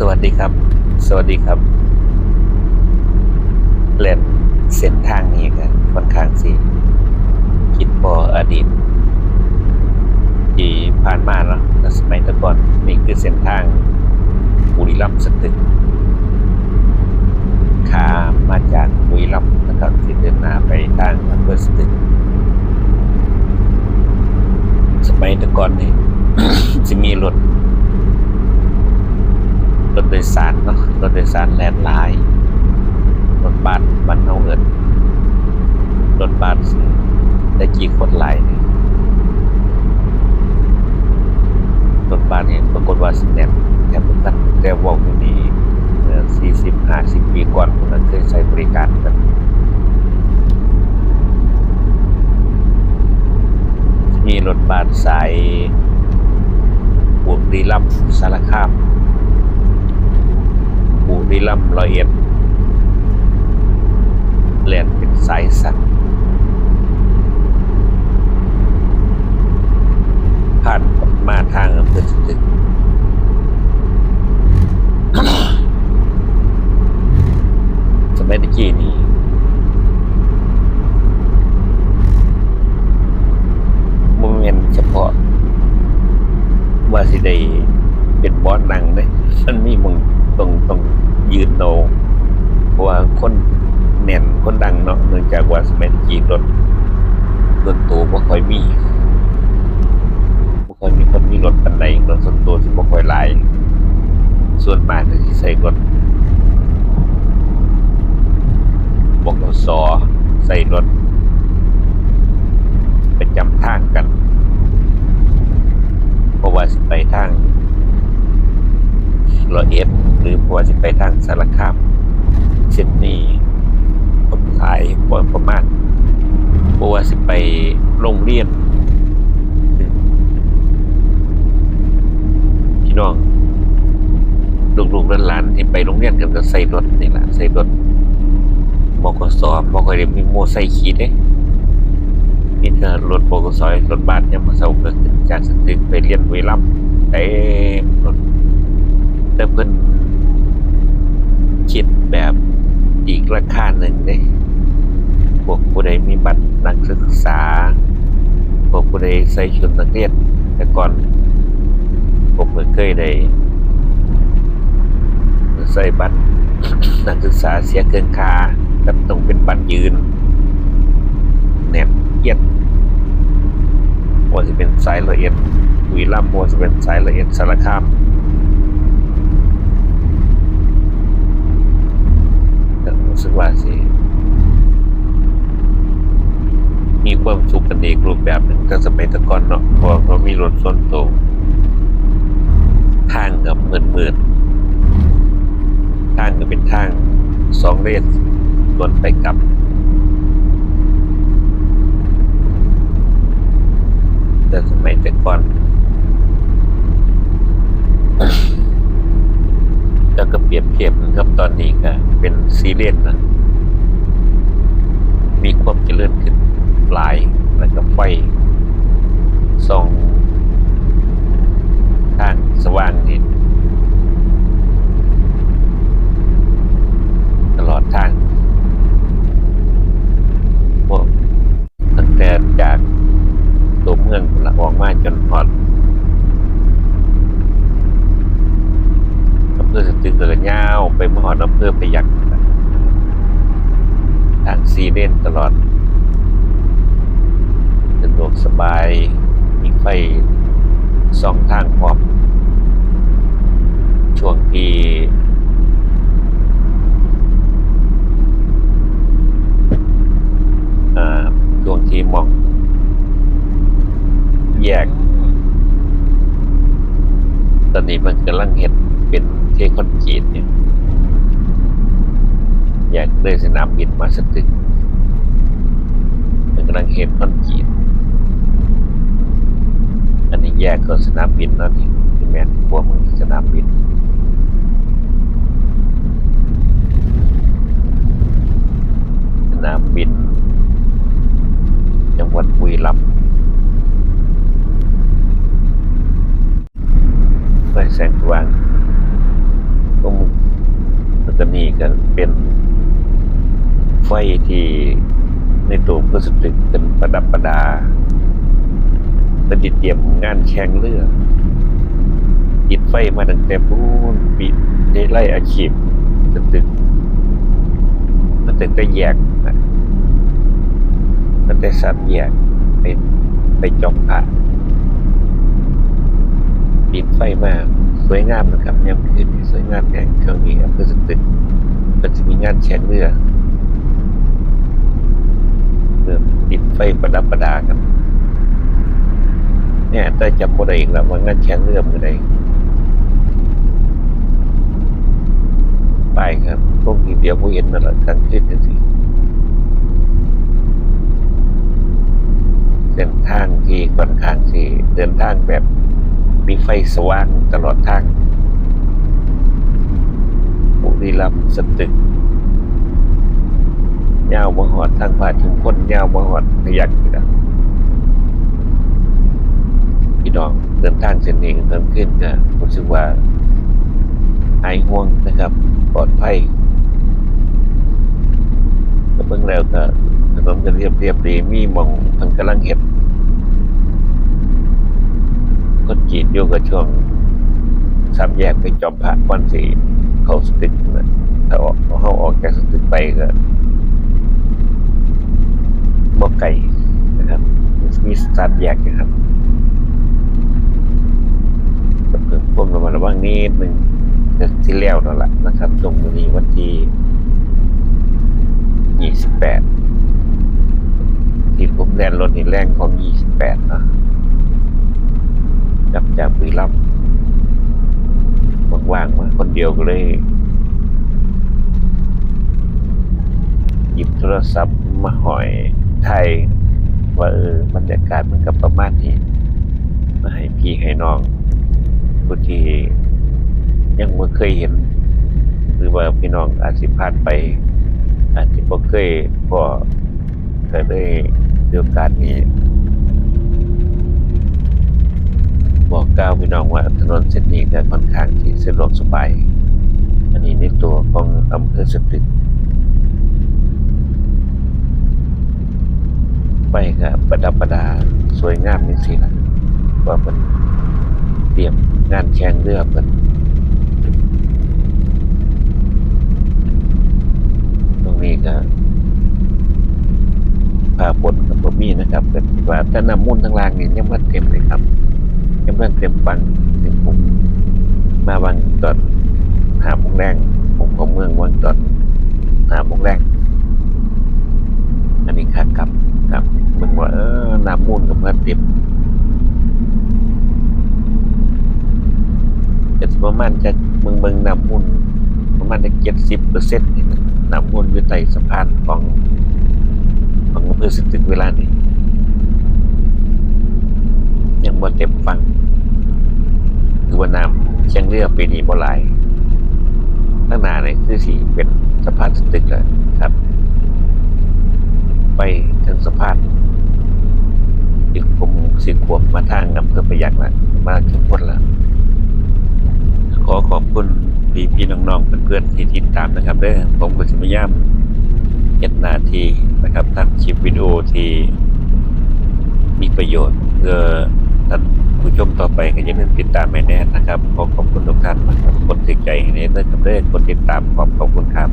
สวัสดีครับ สวัสดีครับเล่นเส้นทางนี้ก็ค่อนข้างสิคิดพออดีตที่ผ่านมาแล้วแต่สมัยตะก่อนนี่คือเส้นทางบุรีรัมย์สตึกขามาจากบุรีรัมย์นะครับที่เดินหน้าไปทางอำเภอสตึกสมัยตะก่อนนี่จะมีรถ รถโดยสารเนาะรถโดยสารแลนด์ไลน์รถบัสบ้านเฮาเอิ้นรถบัสได้กี่คนหลายเนี่ยรถบัสเนี่ยปรากฏว่าสแน่นแทบทุกคันแต่ว่าอยู่นี่เมื่อ40 50ปีก่อนมนั้นเคยใช้บริการกันมีรถบัสสายบุรีรัมย์สารคาม บุรีรัมร้อยเอ็ดแลนเป็นสายสัตว์ผ่านมาทางอำเภอสตึกสมัยตะกี้นี้โมเมนเฉพาะว่าสิได้เป็นบอสนังเลยมันมีมึง ต้องต้องยืนโนเพราะว่าคนแน่นคนดังเนาะเนื่องจากว่าสมัยตะกี้รถรถตู้บ่ค่อยมีบ่ค่อยมีคนมีรถปันใดรถส่วนตัวสิบ่ค่อยหลาย ส่วนมากก็สิใส่รถบกสอใส่รถประจำทางกัน เพราะว่าสิไปทาง ร้อยเอ็ดหรือพราะว่าสิไปทางสารคามเช่นนี้คนขายปอยประมาณพราะว่าสิไปโรงเรียนพี่น้องลูกๆหลานๆที่ไปโรงเรียนกันก็ใส่รถนี่แหละใส่รถบกสบ่ค่อยได้มีโมไซค์ขี่เด้มีแต่รถโปกซอยรถบัสยังมาเศร้าเกิดจากสตึกไปเรียนเวลัมเต็มรถ แต่เพิ่นคิดแบบอีกราคาหนึ่งเด้พวกผู้ใดมีบัตรนักศึกษา พวกผู้ใดใส่ชุดนักเรียนแต่ก่อนผมก็เคยได้ใส่บัตรนักศึกษาเสียเกินค่าแล้วต้องเป็นบัตรยืนแนบเอียดว่าจะเป็นสายละเอียดบุรีรัมย์ว่าจะเป็นสายละเอียดสารคามแต่ รู้สึกว่าสิมีความสุขกันอีกรูปแบบหนึ่งก็สมัยตะก่อนเนาะเพราะเรามีรถส่วนตัวทางกับเมือนเมือนทางก็เป็นทางสองเลนสวนไปกลับ แต่สมัยแต่ก่อน แล้วก็เปรียบเทียบนะครับตอนนี้ก็เป็นซีเรียสนะมีความเจริญขึ้นหลายแล้วก็ไฟส่องทางสว่างนี่ตลอดทางพวกตั้งแต่จาก ตัวเมืองพุ่นละออกมาจนฮอดอำเภอสตึกเกินยาวไป มหอดอำเภอไปยักษ์ทางซีเดนตลอดสะดวกสบาย มีไฟสองทางพร้อม ช่วงที่อ่าช่วงที่หมอง แยก ตอนนี้มันกำลังเห็นเป็นเทคอนกรีตเนี่ย แยก เลยสนามบินมาสตึกมันกำลังเห็นคอนกรีตอันนี้แยกก็สนามบินแล้วนี่ที่แม่นพวกมันสนามบินสนามบินจังหวัดบุรีรัมย์ไฟแสงสว่างตัวนี้ก็เป็น ไฟที่ในตัวเพื่อสตึกเป็นประดับประดาเป็นดิเตรียมงานแข่งเรือติดไฟมาตั้งแต่ปูนปีได้ไล่อาชีพสตึกมันตั้งแต่แยกนะตั้งแต่สามแยกไปไปจอมพระติดไฟมาสวยงามนะครับยามคืนที่สวยงามอย่างช่วงนี้อำเภอสตึกก็จะมีงานแข่งเรือ เริ่มติดไฟประดับประดากัน เนี่ยแต่จำบ่ได้อีกแล้วว่างานแข่งเรื่อมือใดไปครับพวกนี้เดี๋ยวผู้เห็นนั่นแหละกลางคืนจังซี่เส้นทางที่ค่อนข้างสิเดินทางแบบมีไฟสว่างตลอดทางบุรีรัมย์สตึก ยาวบ่หอดทางผ่านชุมพลยาวบ่หอดพยัคฆ์นี่นะพี่น้องเดินทางเส้นนี้เพิ่มขึ้นก็รู้สึกว่าหายห่วงนะครับ ปลอดภัยก็เบิ่งแล้วก็ถนนก็เรียบเรียบดีมีหมองเพิ่นกำลังเฮ็ดก็จีดอยู่กับช่วงสามแยกไปจอมพระก่อนสิเขาสตึกนะถ้าออกเฮาออกจากสตึกไปก็ บ่ไกลนะครับ มีสตามแยกนะครับเพิ่มความระมัดระวังนิดหนึ่งก็ที่แล้วนั่นแหละนะครับ ตรงนี้วันที่ยี่สิบแปดที่ผมแลนรถนี่แรงของยี่สิบแปดนะจับจากบุรีรัมย์ว่างๆมาคนเดียวก็เลยหยิบโทรศัพท์มาหอย ไทย ว่าเออบรรยากาศมันกับประมาณนี้มาให้พี่ให้น้องผู้ที่ยังไม่เคยเห็น หรือว่าพี่น้องอาจสิผ่านไป อาจจะบ่เคยพอก็ได้เดียวกันนี้บอกกล่าวพี่น้องว่าถนนเส้นนี้ก็ค่อนข้างที่สะดวกสบาย อันนี้ในตัวของอำเภอสตึก ไปก็ประดับประดาสวยงามนี่สินะว่ามันเตรียมงานแข่งเรือเพิ่นตรงนี้ก็พาปนกับบ่มีนะครับเก็คิดว่าแต่น้ำมูลทั้งล่างนี่ยังบ่เต็มเลยครับยังบ่เต็มฟังเต็มปุ่มมาวันตอนหาโมงแรงผมของเมืองวันตอนหาโมงแรงอันนี้ค่ากลับ ครับเบิ่งว่าเออน้ำมูลก็บ่เต็มก็สิประมาณจะเมืองเมืองน้ำมูลประมาณจะเจ็ดสิบเปอร์เซ็นต์น้ำมูลอยู่ใต้สะพานของของอำเภอสตึกเวลานี้ยังบ่เต็มฟังคือว่าน้ำเชียงเรือปีนี้บ่หลายข้งนานี่คือสิเป็นสะพานสตึกแล้วครับ ไป ถึงสะพานอีกผมสิขวบมาทางอำเภอประยักษ์ละมาถึงพ้นล้วขอขอบคุณพี่พี่น้องๆเพื่อนๆที่ติดตามนะครับเด้อผมก็จะพยายามเก็บหน้าทีนะครับทำคลิปวิดีโอที่มีประโยชน์เพื่อท่านผู้ชมต่อไปก็อย่าลืมติดตามแม่แน่นะครับขอขอบคุณทุกท่านนะครับกดติดใจให้เด้อครับเด้อกดติดตามขอบขอบคุณครับ